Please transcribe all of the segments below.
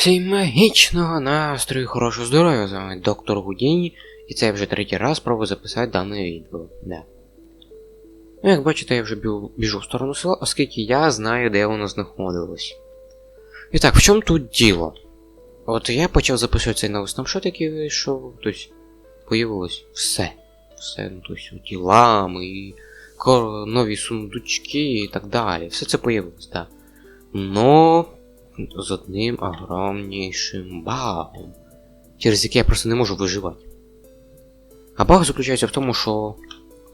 Всім магічного настрою, хорошого здоров'я, з вами доктор Гудіні, і це я вже третій раз пробую записати дане відео. Да. Ну, як бачите, я вже біжу в сторону села, оскільки я знаю, де воно знаходилось. І так, в чому тут діло? От я почав записувати цей новий снапшот, який вийшов, тобто появилось все. Все, ну тобто ті лами, і нові сундучки і так далі. Все це появилось, так. Да. Но з одним огромнішим багом, через який я просто не можу виживати. А баг заключається в тому, що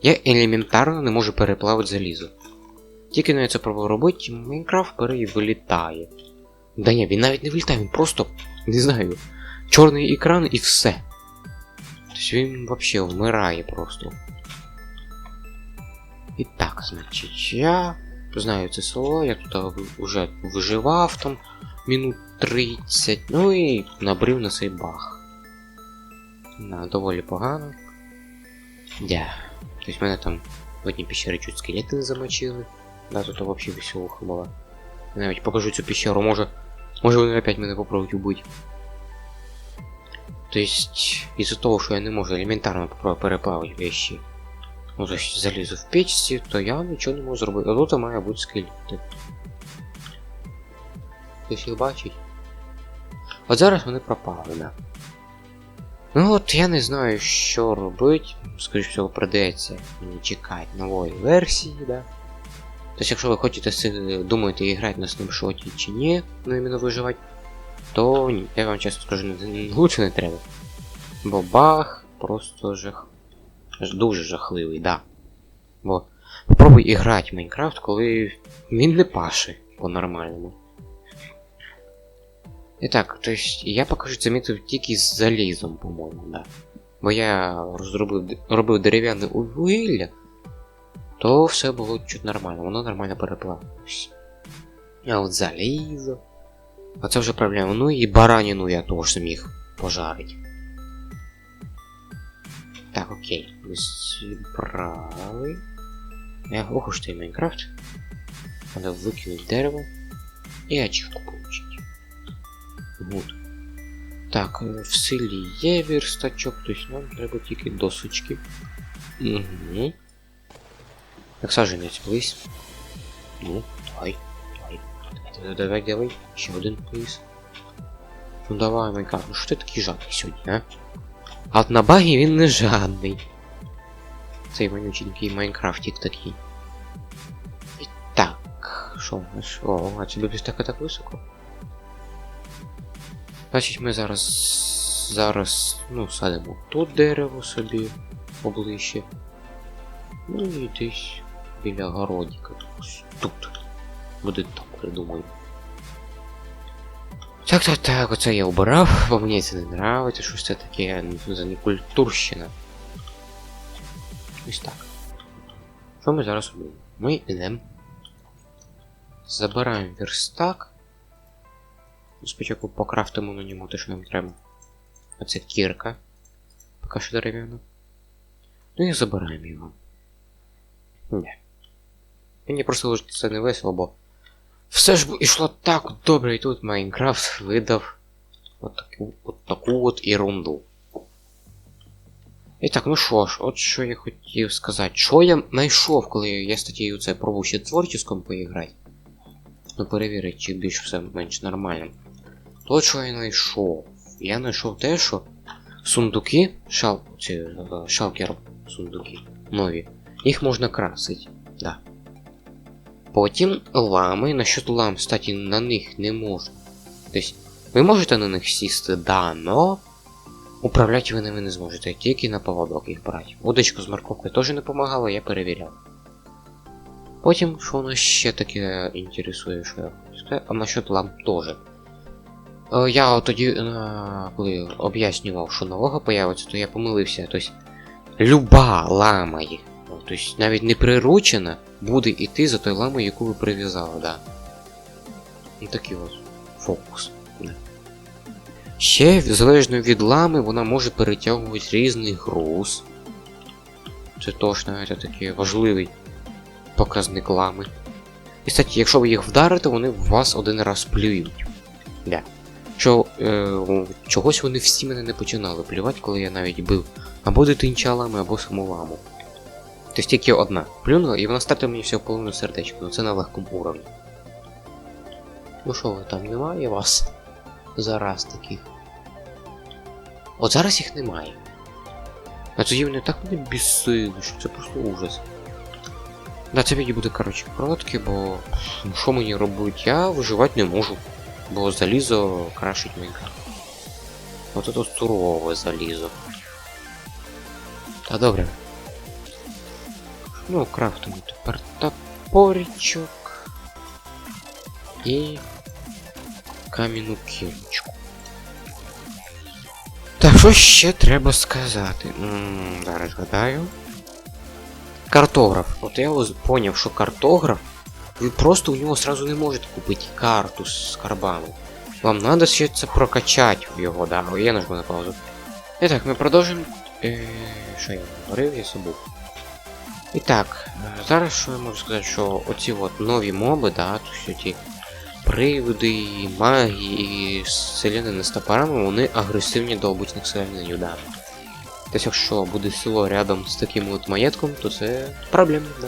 я елементарно не можу переплавити залізо. Тільки на це пробував робити, Майнкрафт бере і вилітає. Да ні, він навіть не вилітає, він просто, не знаю, чорний екран і все. Тобто він взагалі вмирає просто. І так, значить, я знаю це село, я тут вже виживав там минут 30, ну і набрив на цей баг. На, доволі погано. Да. Тобто мене там в одній пещері чуть скелети замочили. Да, тут взагалі веселуха була. Я навіть покажу цю пещеру, може. Може вони опять мене попробують убити. То есть, из-за того, що я не можу елементарно переплавити вещи, ну, то есть залізу в печці, то я нічого не можу зробити. А тут має бути скелети. Хтось їх бачить? От зараз вони пропали, да. Ну от я не знаю, що робити. Скоріше всього, придеться мені чекати нової версії, да. Тобто, якщо ви хочете си- думаєте грати на снапшоті чи ні, ну іменно виживати, то ні, я вам чесно скажу, лучше не треба. Бо баг просто жах. Дуже жахливий, да. Бо попробуй і грати в Майнкрафт, коли він не паше по-нормальному. І так, то есть я поки що це мітив тільки з залізом, по-моєму, да. Бо я розробив, робив дерев'яне вугілля, то все було чуть нормально, воно нормально переплавилось. А от залізо. А це вже проблема. Ну і баранину я теж зміг пожарити. Так, окей. Ми зібрали. Я ох уж ти Майнкрафт. Надо викинути дерево і ачівку получить. Вот. Так, е, в селі є верстачок, тобто нам треба тільки досочки. Угу. Так, саженець, плись. Ну, давай, давай. Давай, давай, давай. Ще один плись. Ну давай, Майнкрафт, ну що ти такий жадний сьогодні, а? А от на багі він не жадний. Цей вонюченький Майнкрафтик такий. І так, що у нас? О, а тебе без так так високо. Значить, ми зараз. Зараз, ну, садимо тут дерево собі поближче. Ну і десь біля городика. Тут. Буде добре, думаю. Так, так, так, оце я обирав, бо мені це не нравиться, щось це таке за некультурщина. Ось так. Що ми зараз робимо? Ми йдемо. Забираємо верстак. Спочатку покрафтимо на ньому те, що нам треба. Оце кірка. Поки що дерев'яна. Ну і забираємо його. Ні. Мені просто це не весело, бо все ж йшло так добре, і тут Майнкрафт видав от таку от, таку от ерунду. І так, ну що ж, от що я хотів сказати. Що я знайшов, коли я статтєю це пробував ще творческом поіграти. Ну перевірити, чи більш все менш нормально. То що я знайшов. Я знайшов те, що сундуки, шал, ці, е, шалкер сундуки нові, їх можна красити. Да. Потім лами, насчет лам, кстати, на них не можна. Тобто, ви можете на них сісти, да, но управляти ви ними не зможете, тільки на поводок їх брати. Удочка з морковкою теж не допомагала, я перевіряв. Потім, що нас ще таке інтересує, що я а насчет лам теж. Е, Я тоді, е, коли об'яснював, що нового появиться, то я помилився. Тобто, люба лама Тобто, навіть не приручена, буде йти за той ламою, яку ви прив'язали, да. Ну такий от фокус. Ще, залежно від лами, вона може перетягувати різний груз. Це точно це такий важливий показник лами. І кстати, якщо ви їх вдарите, вони в вас один раз плюють. Да. Що е, чогось вони всі мене не починали плювати, коли я навіть бив або дитинчалами, або самоламу. Тобто тільки одна. Плюнула, і вона стартує мені всього половину сердечка, ну це на легкому уровні. Ну що ви там немає вас? Зараз таких. От зараз їх немає. А тоді вони так мене бісили, що це просто ужас. Да, це відео буде, коротше, коротке, бо ну, що мені робити? Я виживати не можу. Бо залізо крашить Майнкрафт. От це сурове залізо. Та добре. Ну, крафтимо тепер топоричок. І кам'яну кіночку. Так, що ще треба сказати? М, зараз гадаю. Картограф. От я поняв, що картограф. Ви просто у нього сразу не можете купити карту з карбами. Вам надо ще це прокачати його, да. Я нажму на паузу. І так, ми продовжимо. Е, що я говорив, я забув. І е, зараз що я можу сказати, що оці от нові моби, да, що ті привиди, магії і селяни з топорами, вони агресивні до обичних селянинів, да. Тобто, якщо буде село рядом з таким от маєтком, то це проблемно, да.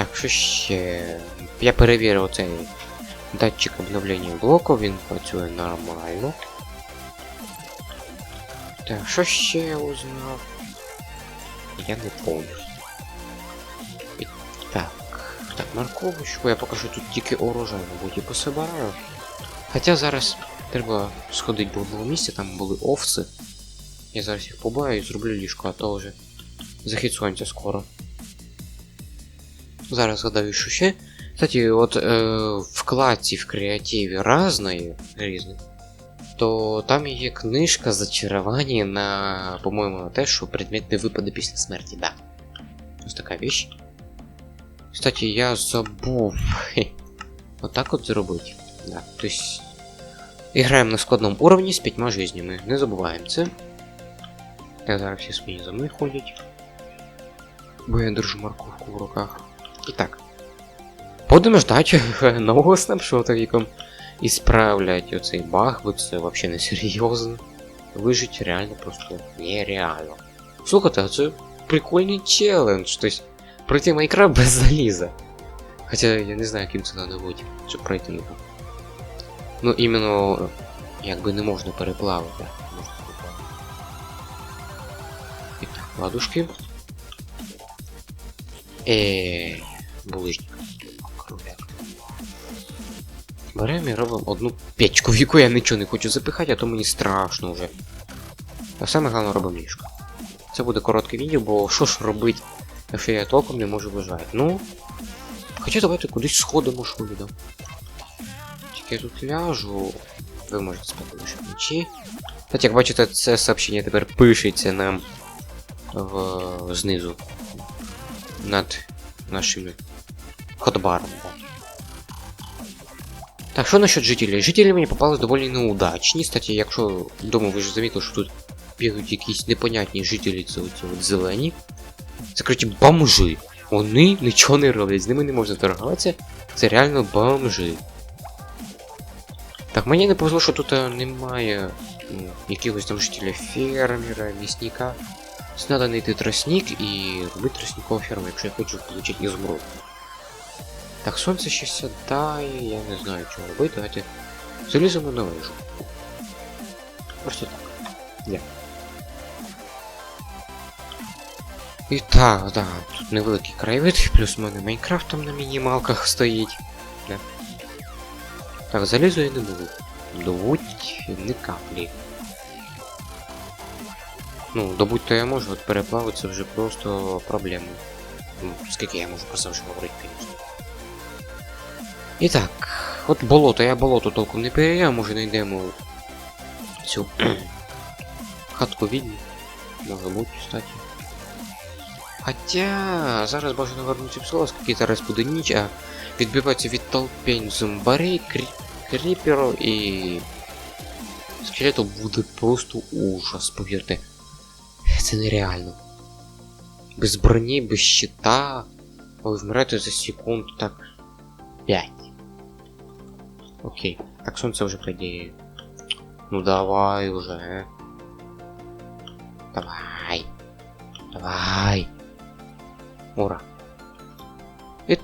Так, що ще? Я перевірив цей датчик обновлення блоку, він працює нормально. Так, що ще я узнав? Я не помню. Так, так, морковочку я покажу тут тільки урожай, мабуть, пособираю. Хоча зараз треба сходити до одного місця, там були овці. Я зараз їх побаю і зроблю ліжко, а то вже захід сонця скоро. Зараз згадаю, що ще. Кстати, от е, вкладці в креативі разної, різні, то там є книжка зачарування на, по-моєму, на те, що предмет не випаде після смерті, да. Ось така вещь. Кстати, я забув. Отак от зробити. Да. Тобто. Іграємо на складному уровні з п'ятьма жизнями. Не забуваємо це. Я зараз всі сміні за мною ходять. Бо я держу морковку в руках. І так. Будемо ждати нового снапшота віком. І справлять оцей баг, бо це взагалі не серйозно. Вижить реально просто нереально. Слухайте, а це прикольний челендж. Тобто пройти Майнкрафт без заліза. Хоча я не знаю, яким це треба бути, щоб пройти його. Ну іменно якби не можна переплавити. Можна переплавити. І так, ладушки. Ей, булижник. Кругляк. Беремо і робимо одну печку, в яку я нічого не хочу запихати, а то мені страшно вже. А саме головне робимо ліжко. Це буде коротке відео, бо що ж робити, якщо я толком не можу вижати. Ну. Хоча давайте кудись сходимо швидко. Тільки я тут ляжу. Ви можете спати лише вночі. Кстати, як бачите, це сообщення тепер пишеться нам в... знизу. Над нашими ходбарами. Да. Так, що насчет жителей? Жителі мені попались доволі неудачні. Кстати, якщо думаю, ви ж замітили, що тут бігають якісь непонятні жителі, це оці от зелені. Коротше бомжи. Вони нічого не роблять, з ними не можна торгуватися. Це реально бомжи. Так, мені не повезло, що тут е, немає ну, якихось там жителя фермера, місника. Треба знайти тростник і робити тростникову ферму, якщо я хочу отримати ізумруд. Так, сонце ще сідає, я не знаю, що робити, давайте заліземо на вежу. Просто так. Я. І так, да, тут невеликий краєвид, плюс в мене Майнкрафт там на мінімалках стоїть. Да. Так, залізу я не буду. Добуть не каплі. Ну, добуть то я можу, от переплавити це вже просто проблема. Ну, скільки я можу про це вже говорити, звісно. І так, от болото, я болото толком не перевіряв, може знайдемо цю хатку відьмі. Може бути, кстати. Хотя зараз бажано вернутися в село, оскільки зараз буде ніч, а відбиватися від толпень зомбарей, крі... кріперів і... Скелету буде просто ужас, повірте. Це нереально. Без броні, без щита. Ви вмрете за секунд так 5. Окей. Так сонце вже подіє. Ну давай уже. Давай. Давай. Ура. І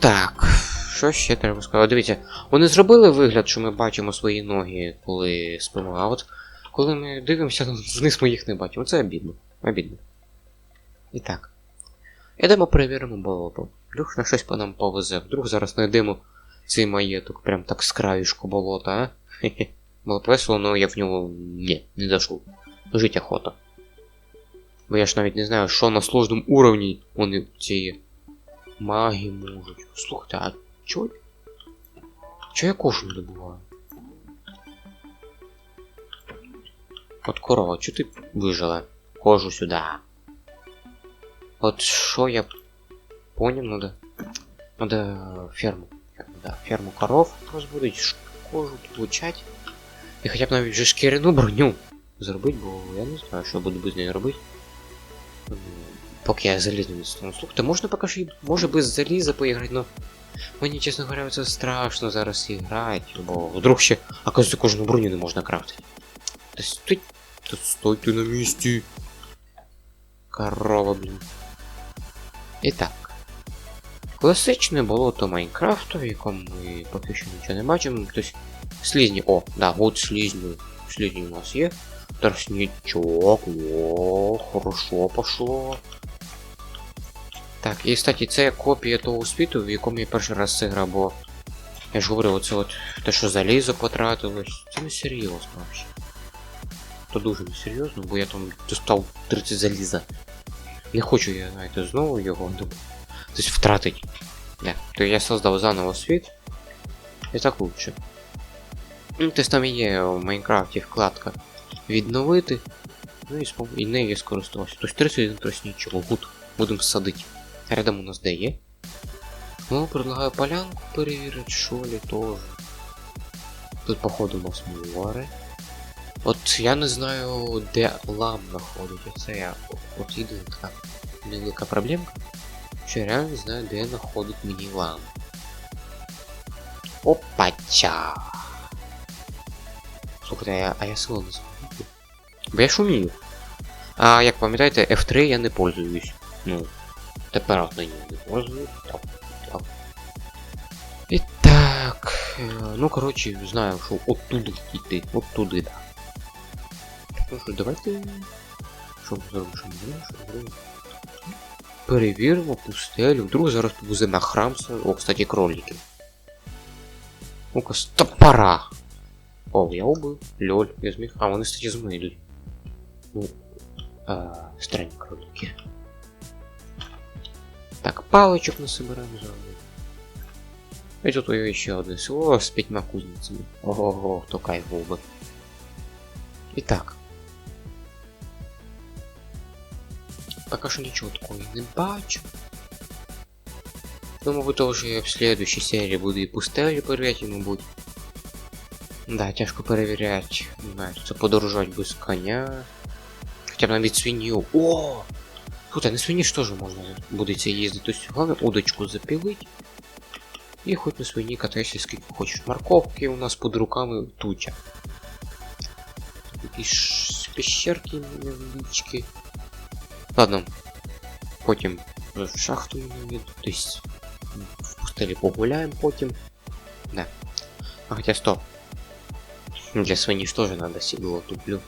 що ще треба сказати? Дивіться, вони зробили вигляд, що ми бачимо свої ноги, коли спимо, а от коли ми дивимося вниз, ми їх не бачимо. Це обідно. Обідно. І так. Ідемо перевіримо болото. Вдруг на щось по нам повезе. Вдруг зараз знайдемо цей маєток прям так з краюшку болота, а? Хе-хе. Було б весело, але я в нього ні, не зайшов. Жить охота. Бо я ж навіть не знаю, що на сложному уровні вони ці маги можуть. Слухайте, а чо? Чо я кожу не добуваю? От корова, чо ти вижила? Кожу сюди. От що я понял, надо. Надо ферму. Ферму, да. Ферму коров розбудить, кожу получать. І хоча б навіть вже шкіряну броню зробити, бо я не знаю, що буду без неї робити. М, Поки я залізну не стану. Слухайте, можна поки що, й- може без заліза поіграти, но мені, чесно говоря, це страшно зараз іграти, бо вдруг ще, оказується, кожну броню не можна крафтити. Та стой, та стойте на місці. Корова, блін. І так. Класичне болото Майнкрафту, в якому ми поки що нічого не бачимо. Тобто слізні. О, да, от слізні. Слізні у нас є. Тростничок, о, хорошо пошло. Так, і кстати, це копія того світу, в якому я перший раз це бо я ж говорив, оце от те, що залізо потратилось. Це не серйозно взагалі. То дуже несерйозно, бо я там достав 30 заліза. Не хочу я, знаєте, знову його доб- тобто втратить. Да. То я создав заново світ. І так лучше. Ну, тобто там є в Майнкрафті вкладка відновити. Ну і, і нею скористувався. Тобто 31 тростничок. Гуд. Будемо садити. Рядом у нас де є. Ну, предлагаю полянку перевірити, що ли теж. Тут, походу, у нас море. От я не знаю, де лам знаходиться. Це я. От єдина така невелика проблемка. Що реально не знаю, де знаходить мені лам. Опача. Слухайте, а я, а я село не знаю. Бо я ж. А як пам'ятаєте, F3 я не пользуюсь. Ну, тепер от нині не пользуюсь. Так, так. І так. е, Ну, коротше, знаю, що оттуда йти. От туди, да. Ну що, давайте. Що зробимо, що ми зробимо? Перевіримо пустелю. Вдруг зараз повезе на храм. с- О, кстати, кролики. Ну-ка, стопора! О, я убив. Льоль, я зміг. А, вони, кстати, з мною йдуть. Ну, а, странні кролики. Так, паличок насобираємо зразу. І тут є ще одне село з п'ятьма кузницями. Ого-го, то кайф був би. І так. Поки що нічого такого не бачу. Ну, мабуть, вже в следующей серії буду і пустелі перевіряти, мабуть. Да, тяжко перевіряти. Не знаю, це подорожувати без коня. Хоча б навіть свинью. О! Тут, а на свині ж теж можна буде їздити. Тобто, головне удочку запілить. І хоч на свині катайся скільки хочеш. Морковки у нас під руками туча. Ш- пещерки невеличкі. Ладно. Потім в шахту йду. Тобто в пустелі погуляємо потім. Да. А хотя стоп. Для свині ж тоже надо седло туплю.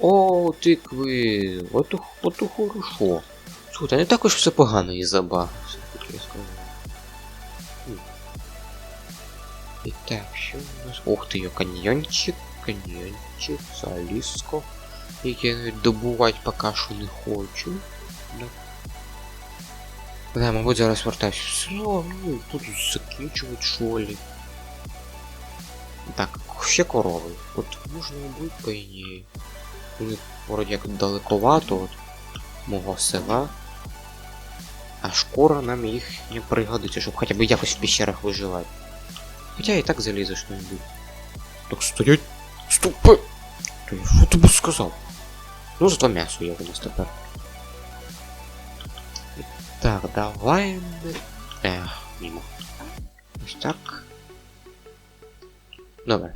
О, тикви. Ото, ото хорошо. Слухайте, не також все погано і забав. Все-таки я скажу. М. І так, що у нас? Ух ти, каньйончик, каньйончик, залізко. Яке я навіть добувати поки що не хочу. Да. Да, мабуть, зараз вертаюся в село, ну, тут закінчувати шолі. Так, ще корови. От можна вбити, по ідеї. Вони вроді як далековато от мого села. А шкура нам їх не пригодиться, щоб хоча б якось в пещерах виживати. Хоча і так залізеш що-небудь. Так стоять. Стопи! Та я що тобі сказав? Ну, зато м'ясо є у нас тепер. Так, давай. ми- Ех, мимо. Ось так. Добре.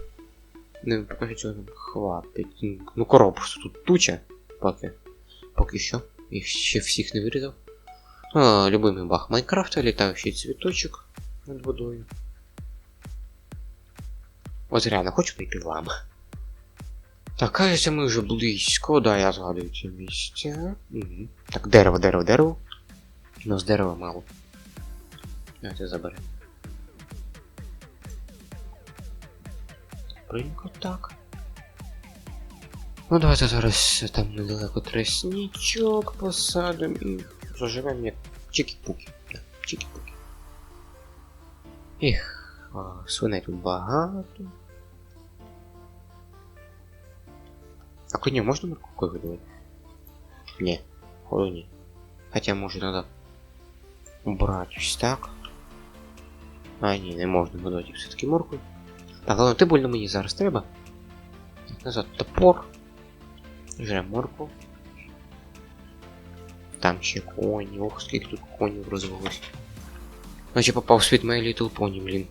Не поки цього нам хватить. Ну коробку тут туча. Поки. Поки що. Їх ще всіх не вирізав. А, любимий баг Майнкрафта, літаючий цвіточок над водою. Ось реально хочу піти вам. Так, кажеться, ми вже близько, да, я згадую ці місця. Угу. Так, дерево, дерево, дерево. У нас дерева мало. Давайте заберемо. Прийнято так. Ну давайте зараз там недалеко тростничок посадимо і заживемо як чики-пуки. Чики-пуки. А, свиней тут багато. А коня можна морковкою видавати? Ні, ходу ні. Хотя може надо убрать ось так. А, ні, не можна видавати все-таки моркву. Так, ладно, ти больно мені зараз треба. Назад топор. Жрем морку. Там ще коні. Ох, скільки тут конів розвелось. Наче попав в світ My Little Pony, блін.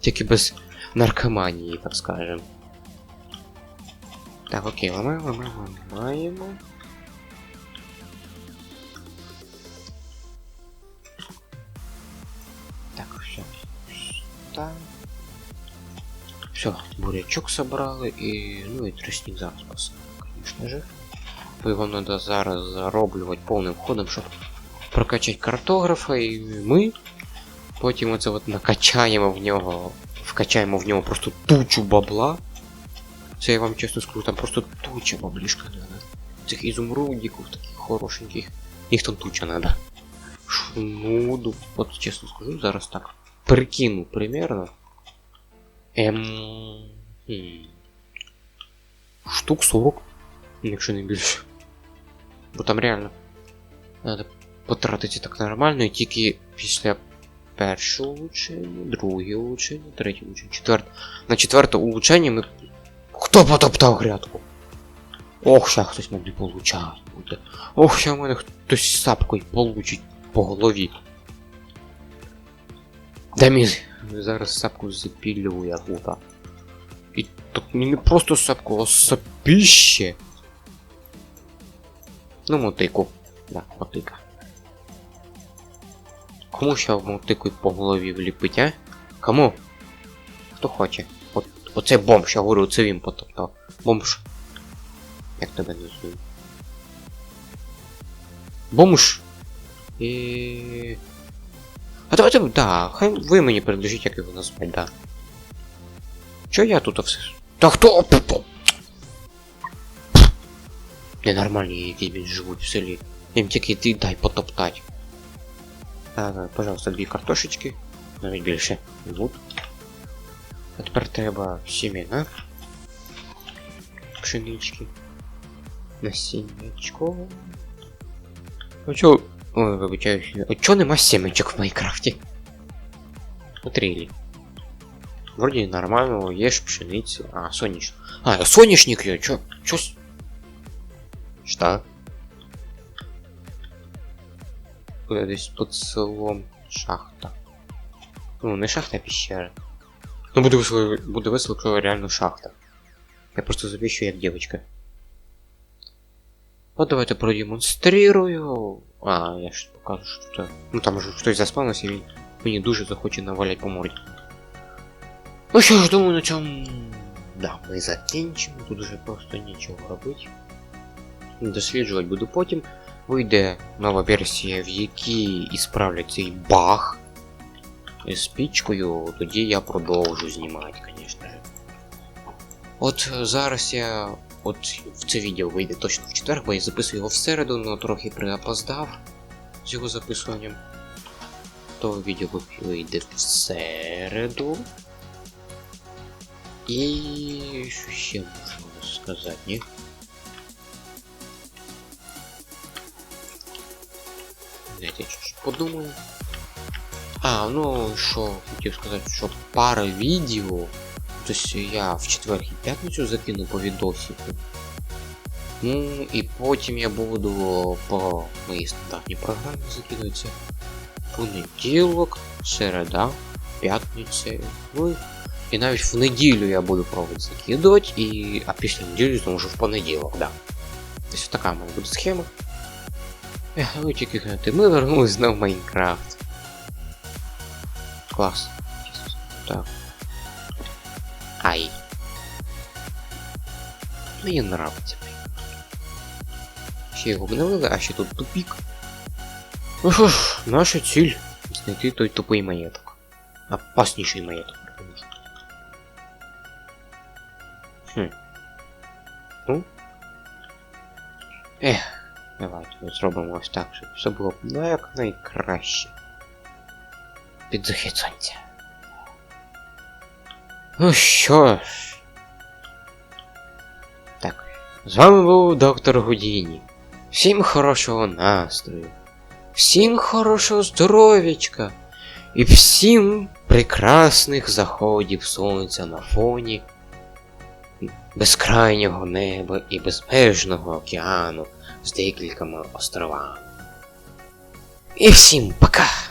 Тільки без наркоманії, так скажем. Так, окей, ламаємо, ламаємо, ламаємо. Так, все. Так. Все, бурячок собрали і. ну і тростник зараз посадимо, конечно же. Бо його треба зараз зароблювати повним ходом, щоб прокачати картографа, і ми потім оце от накачаємо в нього, вкачаємо в нього просто тучу бабла. Це я вам чесно скажу, там просто туча баблішка надо. Цих ізумрудиків таких хорошеньких. Їх там туча надо. Шнуду. От чесно скажу, зараз так. Прикину примерно. Ем... хм. Штук 40. Якщо не більше. Бо там реально. Надо потратити так нормально і тільки після першого улучшення, друге улучшення, третє улучшення, четверте. На четверте улучшення ми. Хто потоптав грядку? Ох, ща хтось мене получать буде. Ох, ща мене хтось сапкою получить по голові. Да мій зараз сапку запілює гута. І тут не просто сапку, а сапіще. Ну, мотику. Да, мотика. Кому ще мотикою по голові вліпить, а? Кому? Хто хоче? Оце бомж, я говорю, це він потоптав. Бомж. Як тебе не? Бомж! І... А давайте, да, хай ви мені предложіть, як його назвати, да. Чо я тут все? Та хто? Ненормальні якісь живуть в селі. Їм тільки ти дай потоптать. Так, пожалуйста, дві картошечки. Навіть більше. Лут. А тепер треба сімена. Пшенички. Насіннячко. А чо... Ой, вибачаюсь. А чо нема сімечок в Майнкрафті? Смотрели. Вроде нормально, ешь пшеницы. А, соняшник. А, соняшник я, чё? Чё? с- Что? Куда десь под селом шахта. Ну, не шахта, а пещера. Ну, буде весело, буде весело, якщо реально шахта. Я просто запищу як девочка. Вот давайте продемонстрирую. А, я ж покажу, що тут. Ну там уже хтось заспавнився, і він мені дуже захоче навалять по морді. Ну що ж, думаю, на цьому. Да, ми закінчимо. Тут вже просто нічого робити. Досліджувати буду потім. Вийде нова версія, в якій ісправлять цей баг З тоді я продовжу знімати, звісно. От зараз я. От в це відео вийде точно в четвер, бо я записую його в середу, але трохи приопоздав з його записуванням. То відео вийде в середу. І що ще можна сказати, ні? Дайте я чуть подумаю. А, ну що, хотів сказати, що пара відео. Тобто я в четвер і п'ятницю закину по відосику. Ну і потім я буду по моїй стандартній програмі закидуватися. Понеділок, середа, п'ятниця. Ну і навіть в неділю я буду пробувати закидувати, і... а після неділі знову ж в понеділок, да. Ось така має буде схема. Ну тільки ми вернулись в Майнкрафт. Клас. Так. Ай. Мені нравиться. Ще його обновили, а ще тут тупік. Ну що ж, наша ціль знайти той тупий маєток. Опасніший маєток. Хм. Ну. Ех, давайте ми зробимо ось так, щоб все було ну, як найкраще. Під захід сонця. Ну що ж. Так. З вами був доктор Гудіні. Всім хорошого настрою. Всім хорошого здоров'ячка. І всім прекрасних заходів сонця на фоні безкрайнього неба і безмежного океану з декількома островами. І всім пока!